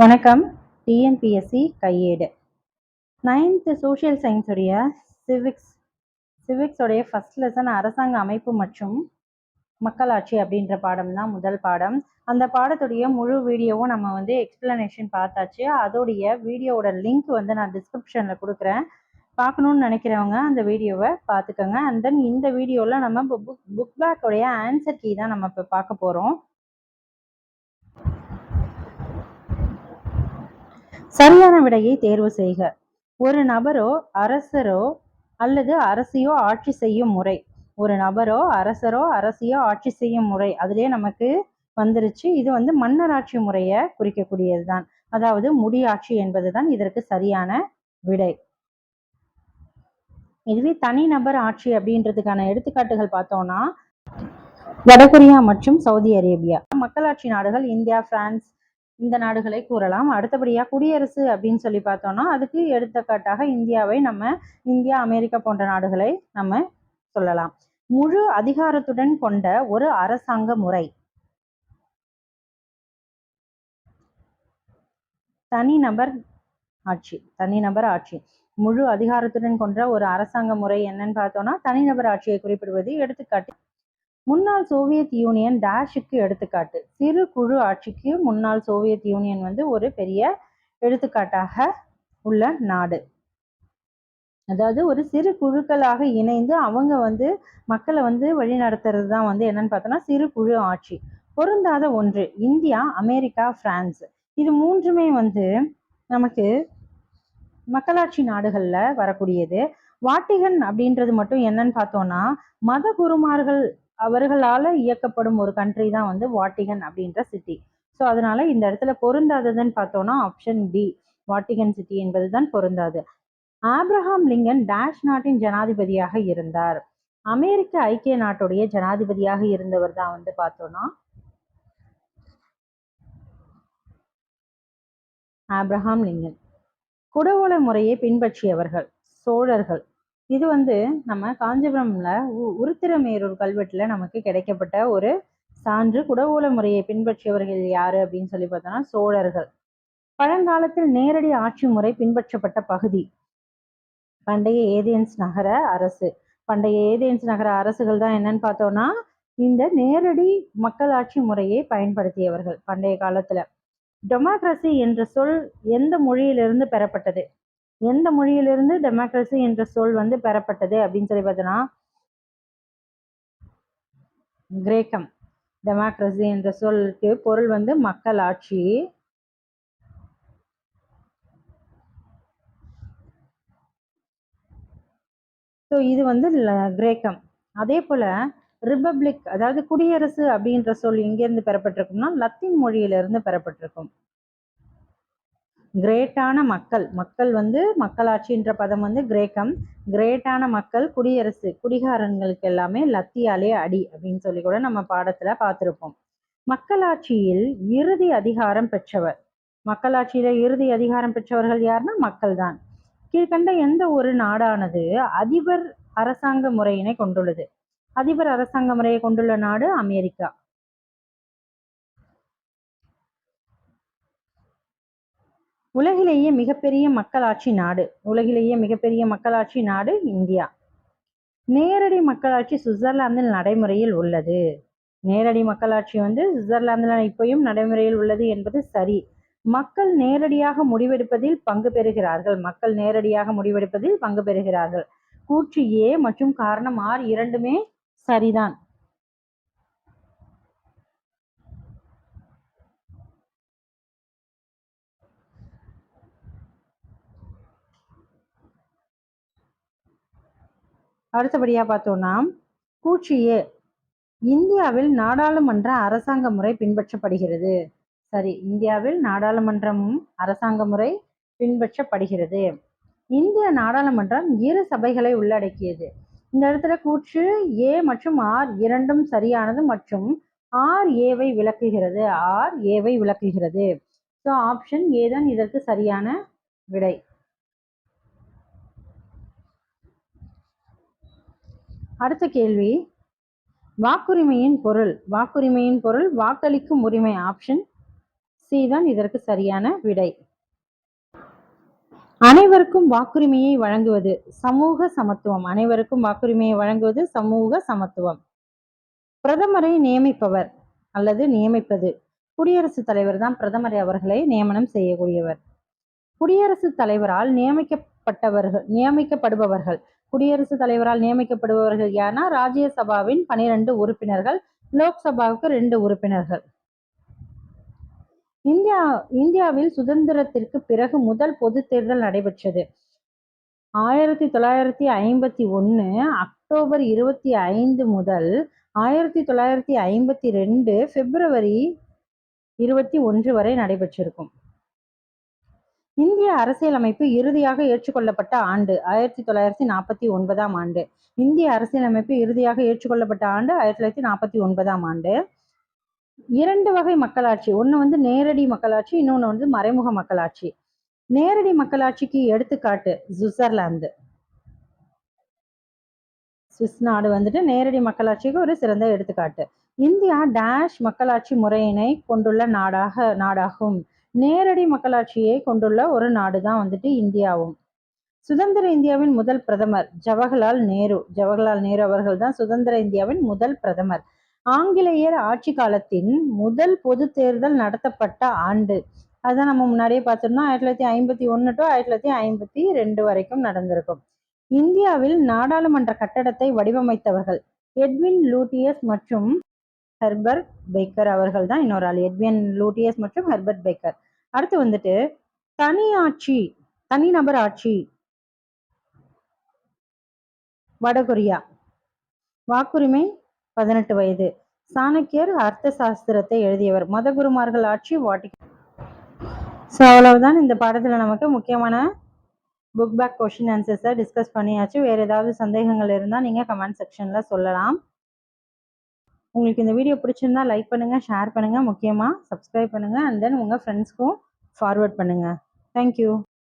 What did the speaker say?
வணக்கம். T N P S C கையேடு. Ninth social சயின்ஸுடைய சிவிக்ஸ் சிவிக்ஸோடைய ஃபஸ்ட் லெசன் அரசாங்க அமைப்பு மற்றும் மக்களாட்சி அப்படின்ற பாடம் தான் முதல் பாடம். அந்த பாடத்துடைய முழு வீடியோவும் நம்ம வந்து எக்ஸ்பிளனேஷன் பார்த்தாச்சு. அதோடைய வீடியோவோட லிங்க் வந்து நான் டிஸ்கிரிப்ஷனில் கொடுக்குறேன். பார்க்கணுன்னு நினைக்கிறவங்க அந்த வீடியோவை பார்த்துக்கோங்க. அண்ட் தென் இந்த வீடியோவில் நம்ம புக் புக் பேக்கோடைய ஆன்சர் கீ தான் நம்ம இப்போ பார்க்க போகிறோம் சரியான விடையை தேர்வு செய்க. ஒரு நபரோ அரசரோ அல்லது அரசியோ ஆட்சி செய்யும் முறை. ஒரு நபரோ அரசரோ அரசியோ ஆட்சி செய்யும் முறை. அதுலேயே நமக்கு வந்துருச்சு. இது வந்து மன்னராட்சி முறையை குறிக்கக்கூடியது தான் அதாவது முடியாட்சி என்பது தான் இதற்கு சரியான விடை. இதுவே தனிநபர் ஆட்சி அப்படின்றதுக்கான எடுத்துக்காட்டுகள் பார்த்தோம்னா வடகொரியா மற்றும் சவுதி அரேபியா. மக்களாட்சி நாடுகள் இந்தியா பிரான்ஸ் இந்த நாடுகளை கூறலாம். அடுத்தபடியாக குடியரசு அப்படின்னு சொல்லி பார்த்தோம்னா அதுக்கு எடுத்துக்காட்டாக இந்தியாவை நம்ம இந்தியா அமெரிக்கா போன்ற நாடுகளை நம்ம சொல்லலாம். முழு அதிகாரத்துடன் கொண்ட ஒரு அரசாங்க முறை. தனிநபர் ஆட்சி தனிநபர் ஆட்சி. முழு அதிகாரத்துடன் கொண்ட ஒரு அரசாங்க முறை என்னன்னு பார்த்தோம்னா தனிநபர் ஆட்சியை குறிப்பிடுவது. எடுத்துக்காட்டு முன்னாள் சோவியத் யூனியன் டேஷுக்கு எடுத்துக்காட்டு. சிறு குழு ஆட்சிக்கு முன்னாள் சோவியத் யூனியன் வந்து ஒரு பெரிய எடுத்துக்காட்டாக உள்ள நாடு. அதாவது ஒரு சிறு குழுக்களாக இணைந்து அவங்க வந்து மக்களை வந்து வழிநடத்துறது தான் வந்து என்னன்னு பார்த்தோம்னா சிறு குழு ஆட்சி. பொருந்தாத ஒன்று இந்தியா அமெரிக்கா பிரான்ஸ். இது மூன்றுமே வந்து நமக்கு மக்களாட்சி நாடுகளில் வரக்கூடியது. வாட்டிகன் அப்படின்றது மட்டும் என்னன்னு பார்த்தோம்னா மத குருமார்கள் அவர்களால் இயக்கப்படும் ஒரு கண்ட்ரி தான் வந்து வாட்டிகன் அப்படின்ற சிட்டி ஸோ அதனால இந்த இடத்துல பொருந்தாததுன்னு பார்த்தோம்னா ஆப்ஷன் பி வாட்டிகன் சிட்டி என்பது தான் பொருந்தாது. ஆப்ரஹாம் லிங்கன் டேஷ் நாட்டின் ஜனாதிபதியாக இருந்தார். அமெரிக்க ஐக்கிய நாட்டுடைய ஜனாதிபதியாக இருந்தவர் தான் வந்து பார்த்தோம்னா ஆப்ரஹாம் லிங்கன். குடவோல முறையை பின்பற்றியவர்கள் சோழர்கள். இது வந்து நம்ம காஞ்சிபுரம்ல உருத்திரமேரூர் கல்வெட்டுல நமக்கு கிடைக்கப்பட்ட ஒரு சான்று. குடவோல முறையை பின்பற்றியவர்கள் யாரு அப்படின்னு சொல்லி பார்த்தோம்னா சோழர்கள். பழங்காலத்தில் நேரடி ஆட்சி முறை பின்பற்றப்பட்ட பகுதி. பண்டைய ஏதேன்ஸ் நகர அரசு. பண்டைய ஏதேன்ஸ் நகர அரசுகள் தான் என்னன்னு பார்த்தோம்னா இந்த நேரடி மக்களாட்சி முறையை பயன்படுத்தியவர்கள் பண்டைய காலத்துல. டெமோக்ரஸி என்ற சொல் எந்த மொழியிலிருந்து பெறப்பட்டது? எந்த மொழியிலிருந்து டெமோக்ரஸி என்ற சொல் வந்து பெறப்பட்டது அப்படின்னு சொல்லி பார்த்தோன்னா கிரேக்கம். டெமோக்ரஸி என்ற சொல்லுக்கு பொருள் வந்து மக்கள் ஆட்சி. ஸோ இது வந்து கிரேக்கம். அதே போல ரிபப்ளிக் அதாவது குடியரசு அப்படின்ற சொல் எங்கேருந்து பெறப்பட்டிருக்கும்னா லத்தீன் மொழியிலிருந்து பெறப்பட்டிருக்கும். கிரேட்டான மக்கள். மக்கள் வந்து மக்களாட்சின்ற பதம் வந்து கிரேக்கம். கிரேட்டான மக்கள் குடியரசு குடிகாரன்களுக்கு எல்லாமே லத்தியாலே அடி அப்படின்னு சொல்லி கூட நம்ம பாடத்துல பார்த்துருப்போம். மக்களாட்சியில் இறுதி அதிகாரம் பெற்றவர். மக்களாட்சியில இறுதி அதிகாரம் பெற்றவர்கள் யாருன்னா மக்கள் தான் கீழ்கண்ட எந்த ஒரு நாடானது அதிபர் அரசாங்க முறையினை கொண்டுள்ளது. அதிபர் அரசாங்க முறையை கொண்டுள்ள நாடு அமெரிக்கா. உலகிலேயே மிகப்பெரிய மக்களாட்சி நாடு. உலகிலேயே மிகப்பெரிய மக்களாட்சி நாடு இந்தியா. நேரடி மக்களாட்சி சுவிட்சர்லாந்தில் நடைமுறையில் உள்ளது. நேரடி மக்களாட்சி வந்து சுவிட்சர்லாந்தில் இப்பயும் நடைமுறையில் உள்ளது என்பது சரி. மக்கள் நேரடியாக முடிவெடுப்பதில் பங்கு பெறுகிறார்கள். மக்கள் நேரடியாக முடிவெடுப்பதில் பங்கு பெறுகிறார்கள். கூற்று ஏ மற்றும் காரணம் ஆர் இரண்டுமே சரிதான். அடுத்தபடியாக பார்த்தோம்னா கூற்றியே இந்தியாவில் நாடாளுமன்ற அரசாங்க முறை பின்பற்றப்படுகிறது. சரி இந்தியாவில் நாடாளுமன்றமும் அரசாங்க முறை பின்பற்றப்படுகிறது. இந்திய நாடாளுமன்றம் இரு சபைகளை உள்ளடக்கியது. இந்த இடத்துல கூற்று ஏ மற்றும் ஆர் இரண்டும் சரியானது மற்றும் ஆர் ஏவை விளக்குகிறது. ஆர் ஏவை விளக்குகிறது. ஸோ ஆப்ஷன் ஏ தான் இதற்கு சரியான விடை. அடுத்த கேள்வி. வாக்குரிமையின் பொருள். வாக்குரிமையின் பொருள் வாக்களிக்கும் உரிமை ஆப்ஷன் சி தான் இதற்கு சரியான விடை. அனைவருக்கும் வாக்குரிமையை வழங்குவது சமூக சமத்துவம். அனைவருக்கும் வாக்குரிமையை வழங்குவது சமூக சமத்துவம். பிரதமரை நியமிப்பவர் அல்லது நியமிப்பது குடியரசுத் தலைவர் தான் பிரதமரை அவர்களை நியமனம் செய்யக்கூடியவர். குடியரசுத் தலைவரால் நியமிக்கப்பட்டவர்கள் நியமிக்கப்படுபவர்கள் குடியரசுத் தலைவரால் நியமிக்கப்படுபவர்கள் யாருன்னா ராஜ்யசபாவின் பனிரெண்டு உறுப்பினர்கள் லோக்சபாவுக்கு ரெண்டு உறுப்பினர்கள். இந்தியா இந்தியாவில் சுதந்திரத்திற்கு பிறகு முதல் பொது தேர்தல் நடைபெற்றது. ஆயிரத்தி தொள்ளாயிரத்தி ஐம்பத்தி ஒன்று அக்டோபர் இருபத்தி ஐந்து முதல் ஆயிரத்தி தொள்ளாயிரத்தி ஐம்பத்தி ரெண்டு பிப்ரவரி இருபத்தி ஒன்று வரை நடைபெற்றிருக்கும். இந்திய அரசியலமைப்பு இறுதியாக ஏற்றுக்கொள்ளப்பட்ட ஆண்டு ஆயிரத்தி தொள்ளாயிரத்தி நாற்பத்தி ஒன்பதாம் ஆண்டு. இந்திய அரசியலமைப்பு இறுதியாக ஏற்றுக்கொள்ளப்பட்ட ஆண்டு ஆயிரத்தி தொள்ளாயிரத்தி நாற்பத்தி ஒன்பதாம் ஆண்டு. இரண்டு வகை மக்களாட்சி ஒன்று வந்து நேரடி மக்களாட்சி இன்னொன்று வந்து மறைமுக மக்களாட்சி. நேரடி மக்களாட்சிக்கு எடுத்துக்காட்டு சுவிட்சர்லாந்து. சுவிஸ் நாடு வந்துட்டு நேரடி மக்களாட்சிக்கு ஒரு சிறந்த எடுத்துக்காட்டு. இந்தியா டேஷ் மக்களாட்சி முறையினை கொண்டுள்ள நாடாக நாடாகும். நேரடி மக்களாட்சியை கொண்டுள்ள ஒரு நாடு தான் வந்துட்டு இந்தியாவும். சுதந்திர இந்தியாவின் முதல் பிரதமர் ஜவஹர்லால் நேரு. ஜவஹர்லால் நேரு அவர்கள் தான் சுதந்திர இந்தியாவின் முதல் பிரதமர். ஆங்கிலேயர் ஆட்சி காலத்தின் முதல் பொது தேர்தல் நடத்தப்பட்ட ஆண்டு. அதான் நம்ம முன்னாடியே பார்த்துருந்தோம். ஆயிரத்தி தொள்ளாயிரத்தி ஐம்பத்தி ஒன்று டு ஆயிரத்தி தொள்ளாயிரத்தி ஐம்பத்தி ரெண்டு வரைக்கும் நடந்திருக்கும். இந்தியாவில் நாடாளுமன்ற கட்டடத்தை வடிவமைத்தவர்கள் எட்வின் லூட்டியஸ் மற்றும் ஹெர்பர்ட் பேக்கர் அவர்கள் தான் இன்னொரு ஆள். எட்வின் லூட்டியஸ் மற்றும் ஹெர்பர்ட் பேக்கர். அடுத்து வந்துட்டு தனியாட்சி தனிநபர் ஆட்சி வடகொரியா. வாக்குரிமை பதினெட்டு வயது. சாணக்கியர் அர்த்த சாஸ்திரத்தை எழுதியவர். மதகுருமார்கள் ஆட்சி வாட்டி. ஸோ அவ்வளவுதான். இந்த பாடத்தில் நமக்கு முக்கியமான புக் பேக் கொஷின் ஆன்சர்ஸை டிஸ்கஸ் பண்ணியாச்சு. வேறு ஏதாவது சந்தேகங்கள் இருந்தால் நீங்கள் கமெண்ட் செக்ஷனில் சொல்லலாம். உங்களுக்கு இந்த வீடியோ பிடிச்சிருந்தா லைக் பண்ணுங்கள் ஷேர் பண்ணுங்கள் முக்கியமாக சப்ஸ்கிரைப் பண்ணுங்கள் அண்ட் தென் உங்கள் ஃப்ரெண்ட்ஸ்க்கும் ஃபார்வர்ட் பண்ணுங்கள் தேங்க்யூ